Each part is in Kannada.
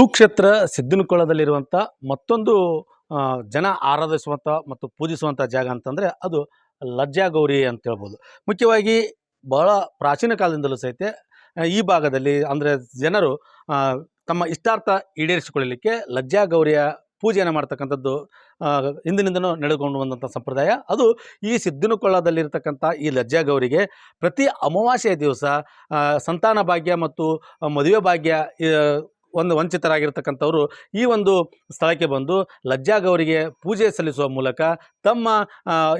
ಸುಕ್ಷೇತ್ರ ಸಿದ್ದನಕೊಳದಲ್ಲಿರುವಂಥ ಮತ್ತೊಂದು ಜನ ಆರಾಧಿಸುವಂಥ ಮತ್ತು ಪೂಜಿಸುವಂಥ ಜಾಗ ಅಂತಂದರೆ ಅದು ಲಜ್ಜಾಗೌರಿ ಅಂತ ಹೇಳ್ಬೋದು. ಮುಖ್ಯವಾಗಿ ಬಹಳ ಪ್ರಾಚೀನ ಕಾಲದಿಂದಲೂ ಸಹಿತ ಈ ಭಾಗದಲ್ಲಿ ಅಂದರೆ ಜನರು ತಮ್ಮ ಇಷ್ಟಾರ್ಥ ಈಡೇರಿಸಿಕೊಳ್ಳಲಿಕ್ಕೆ ಲಜ್ಜಾಗೌರಿಯ ಪೂಜೆಯನ್ನು ಮಾಡ್ತಕ್ಕಂಥದ್ದು ಹಿಂದಿನಿಂದನೂ ನಡೆದುಕೊಂಡು ಬಂದಂಥ ಸಂಪ್ರದಾಯ. ಅದು ಈ ಸಿದ್ದನಕೊಳ್ಳದಲ್ಲಿರ್ತಕ್ಕಂಥ ಈ ಲಜ್ಜಾಗೌರಿಗೆ ಪ್ರತಿ ಅಮಾವಾಸ್ಯೆಯ ದಿವಸ ಸಂತಾನ ಭಾಗ್ಯ ಮತ್ತು ಮದುವೆ ಭಾಗ್ಯ ಒಂದು ವಂಚಿತರಾಗಿರ್ತಕ್ಕಂಥವರು ಈ ಒಂದು ಸ್ಥಳಕ್ಕೆ ಬಂದು ಲಜ್ಜಾಗವರಿಗೆ ಪೂಜೆ ಸಲ್ಲಿಸುವ ಮೂಲಕ ತಮ್ಮ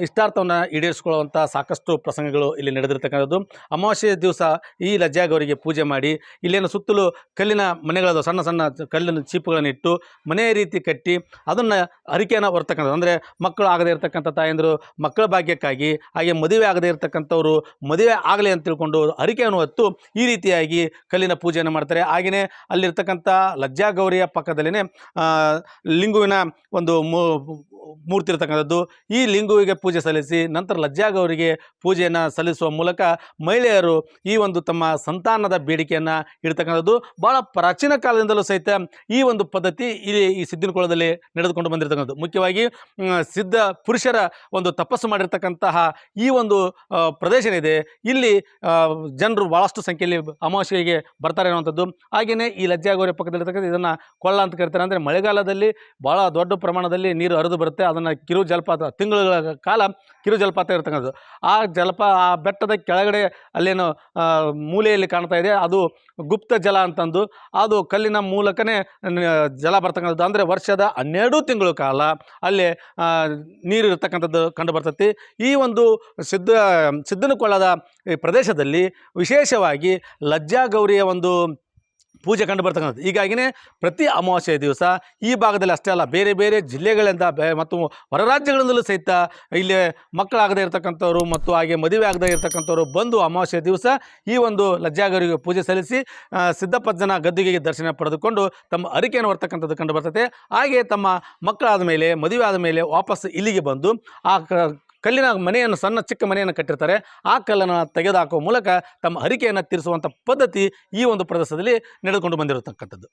ಇಷ್ಟಾರ್ಥವನ್ನು ಈಡೇರಿಸಿಕೊಳ್ಳುವಂಥ ಸಾಕಷ್ಟು ಪ್ರಸಂಗಗಳು ಇಲ್ಲಿ ನಡೆದಿರ್ತಕ್ಕಂಥದ್ದು. ಅಮಾವಾಸ್ಯೆ ದಿವಸ ಈ ಲಜ್ಜಾಗವರಿಗೆ ಪೂಜೆ ಮಾಡಿ, ಇಲ್ಲಿನ ಸುತ್ತಲೂ ಕಲ್ಲಿನ ಮನೆಗಳದು ಸಣ್ಣ ಸಣ್ಣ ಕಲ್ಲಿನ ಚೀಪುಗಳನ್ನು ಇಟ್ಟು ಮನೆಯ ರೀತಿ ಕಟ್ಟಿ ಅದನ್ನು ಹರಿಕೆಯನ್ನು ಬರ್ತಕ್ಕಂಥದ್ದು ಅಂದರೆ ಮಕ್ಕಳು ಆಗದೇ ಇರತಕ್ಕಂಥ ತಾಯಂದರು ಮಕ್ಕಳ ಭಾಗ್ಯಕ್ಕಾಗಿ, ಹಾಗೆ ಮದುವೆ ಆಗದೇ ಇರತಕ್ಕಂಥವರು ಮದುವೆ ಆಗಲಿ ಅಂತ ತಿಳ್ಕೊಂಡು ಹರಿಕೆಯನ್ನು ಹೊತ್ತು ಈ ರೀತಿಯಾಗಿ ಕಲ್ಲಿನ ಪೂಜೆಯನ್ನು ಮಾಡ್ತಾರೆ. ಹಾಗೆಯೇ ಅಲ್ಲಿರ್ತಕ್ಕಂಥ ಲಜ್ಜಾ ಗೌರಿಯ ಪಕ್ಕದಲ್ಲಿನೇ ಲಿಂಗುವಿನ ಒಂದು ಮೂರ್ತಿ ಇರ್ತಕ್ಕಂಥದ್ದು. ಈ ಲಿಂಗುವಿಗೆ ಪೂಜೆ ಸಲ್ಲಿಸಿ ನಂತರ ಲಜ್ಜಾಗವರಿಗೆ ಪೂಜೆಯನ್ನು ಸಲ್ಲಿಸುವ ಮೂಲಕ ಮಹಿಳೆಯರು ಈ ಒಂದು ತಮ್ಮ ಸಂತಾನದ ಬೇಡಿಕೆಯನ್ನು ಇಡ್ತಕ್ಕಂಥದ್ದು. ಭಾಳ ಪ್ರಾಚೀನ ಕಾಲದಿಂದಲೂ ಸಹಿತ ಈ ಒಂದು ಪದ್ಧತಿ ಇಲ್ಲಿ ಈ ಸಿದ್ದಿನಕೊಳದಲ್ಲಿ ನಡೆದುಕೊಂಡು ಬಂದಿರತಕ್ಕಂಥದ್ದು. ಮುಖ್ಯವಾಗಿ ಸಿದ್ಧ ಪುರುಷರ ಒಂದು ತಪಸ್ಸು ಮಾಡಿರ್ತಕ್ಕಂತಹ ಈ ಒಂದು ಪ್ರದೇಶ ಏನಿದೆ, ಇಲ್ಲಿ ಜನರು ಭಾಳಷ್ಟು ಸಂಖ್ಯೆಯಲ್ಲಿ ಅಮಾವಾಸ್ಯೆಗೆ ಬರ್ತಾರೆ ಅನ್ನುವಂಥದ್ದು. ಹಾಗೆಯೇ ಈ ಲಜ್ಜಾಗೋರಿ ಪಕ್ಕದಲ್ಲಿರ್ತಕ್ಕಂಥ ಇದನ್ನು ಕೊಳ್ಳ ಅಂತ ಕರಿತಾರೆ. ಅಂದರೆ ಮಳೆಗಾಲದಲ್ಲಿ ಭಾಳ ದೊಡ್ಡ ಪ್ರಮಾಣದಲ್ಲಿ ನೀರು ಹರಿದು ಬರುತ್ತೆ. ಅದನ್ನು ಕಿರು ಜಲಪಾತ ತಿಂಗಳ ಕಾಲ ಕಿರು ಜಲಪಾತ ಇರ್ತಕ್ಕಂಥದ್ದು. ಆ ಜಲಪ, ಆ ಬೆಟ್ಟದ ಕೆಳಗಡೆ ಅಲ್ಲೇನು ಮೂಲೆಯಲ್ಲಿ ಕಾಣ್ತಾ ಇದೆ, ಅದು ಗುಪ್ತ ಜಲ ಅಂತಂದು. ಅದು ಕಲ್ಲಿನ ಮೂಲಕನೇ ಜಲ ಬರ್ತಕ್ಕಂಥದ್ದು. ಅಂದರೆ ವರ್ಷದ ಹನ್ನೆರಡು ತಿಂಗಳು ಕಾಲ ಅಲ್ಲಿ ನೀರು ಇರ್ತಕ್ಕಂಥದ್ದು ಕಂಡು ಬರ್ತೈತಿ. ಈ ಒಂದು ಸಿದ್ಧ ಸಿದ್ದನಕೊಳ್ಳದ ಪ್ರದೇಶದಲ್ಲಿ ವಿಶೇಷವಾಗಿ ಲಜ್ಜಾ ಗೌರಿಯ ಒಂದು ಪೂಜೆ ಕಂಡು ಬರ್ತಕ್ಕಂಥದ್ದು. ಹೀಗಾಗಿನೇ ಪ್ರತಿ ಅಮಾವಾಸ್ಯೆಯ ದಿವಸ ಈ ಭಾಗದಲ್ಲಿ ಅಷ್ಟೇ ಅಲ್ಲ, ಬೇರೆ ಬೇರೆ ಜಿಲ್ಲೆಗಳಿಂದ ಮತ್ತು ಹೊರ ರಾಜ್ಯಗಳಿಂದಲೂ ಸಹಿತ ಇಲ್ಲಿ ಮಕ್ಕಳಾಗದೇ ಇರತಕ್ಕಂಥವ್ರು ಮತ್ತು ಹಾಗೆ ಮದುವೆ ಆಗದೇ ಇರತಕ್ಕಂಥವ್ರು ಬಂದು ಅಮಾವಾಸ್ಯೆ ದಿವಸ ಈ ಒಂದು ಲಜ್ಜಾಗರಿಗೆ ಪೂಜೆ ಸಲ್ಲಿಸಿ ಸಿದ್ಧಪಜ್ಜನ ಗದ್ದುಗೆಗೆ ದರ್ಶನ ಪಡೆದುಕೊಂಡು ತಮ್ಮ ಅರಿಕೆಯನ್ನು ಹೊರ್ತಕ್ಕಂಥದ್ದು ಕಂಡು ಬರ್ತದೆ. ಹಾಗೆ ತಮ್ಮ ಮಕ್ಕಳಾದ ಮೇಲೆ, ಮದುವೆ ಆದ ಮೇಲೆ ವಾಪಸ್ ಇಲ್ಲಿಗೆ ಬಂದು, ಆ ಕಲ್ಲಿನ ಮನೆಯನ್ನು, ಸಣ್ಣ ಚಿಕ್ಕ ಮನೆಯನ್ನು ಕಟ್ಟಿರ್ತಾರೆ. ಆ ಕಲ್ಲನ್ನು ತೆಗೆದುಹಾಕುವ ಮೂಲಕ ತಮ್ಮ ಹರಿಕೆಯನ್ನು ತೀರಿಸುವಂಥ ಪದ್ಧತಿ ಈ ಒಂದು ಪ್ರದೇಶದಲ್ಲಿ ನಡೆದುಕೊಂಡು ಬಂದಿರತಕ್ಕಂಥದ್ದು.